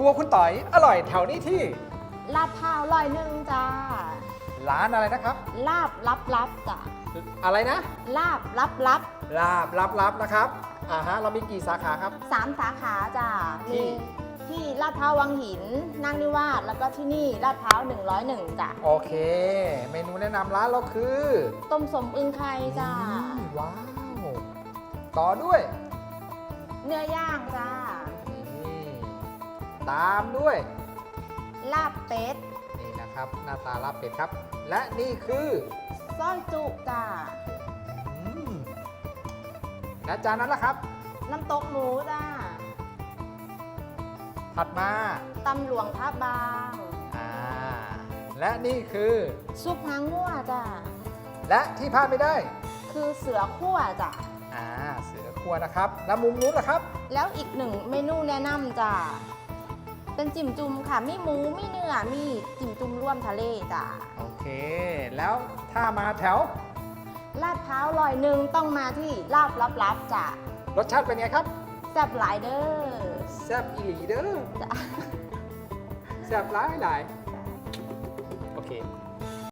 ครัวคุณต่อยอร่อยแถวนี้ที่ ลาบพร้าวลอยหนึ่งจ้า ร้านอะไรนะครับ ลาบลับลับจ้าอะไรนะ ลาบลับลับลาบลับๆนะครับอ่าฮะเรามีกี่สาขาครับ สามสาขาจ้าที่ มีที่ลาดพร้าววังหินนางนิวาสแล้วก็ที่นี่ลาดพร้าว101จ้ะโอเค เมนูแนะนำร้านเราคือต้มสมอึงไข่จ้าอืมว้าว ต่อด้วย เนื้อย่างจ้านี่ ตามด้วย ลาบเป็ดนี่นะครับ หน้าตาลาบเป็ดครับ และนี่คือสร้อยจุจ้าอืมและจานนั้นล่ะครับ น้ำตกหมูจ้าถัดมาตำหลวงท่าบาง อ่าและนี่คือ ซุปหางงัวจ้าและที่พลาดไม่ได้ คือเสือขั้วจ้ะอ่าเสือครัวนะครับ แล้วมุมนู้นล่ะครับ แล้วอีกหนึ่งเมนูแนะนำจ้ะ เป็นจิ่มจุ่มค่ะ มีหมู มีเนื้อ มีจิ่มจุ่มร่วมทะเลจ้ะโอเค แล้วถ้ามาแถว ลาดพร้าวลอยหนึ่งต้องมาที่ลาบลับลับจ้ะรสชาติเป็นไงครับ แซ่บหลายเด้อแซ่บอีหลีเด้อจ้ะ แซ่บหลายหลายโอเค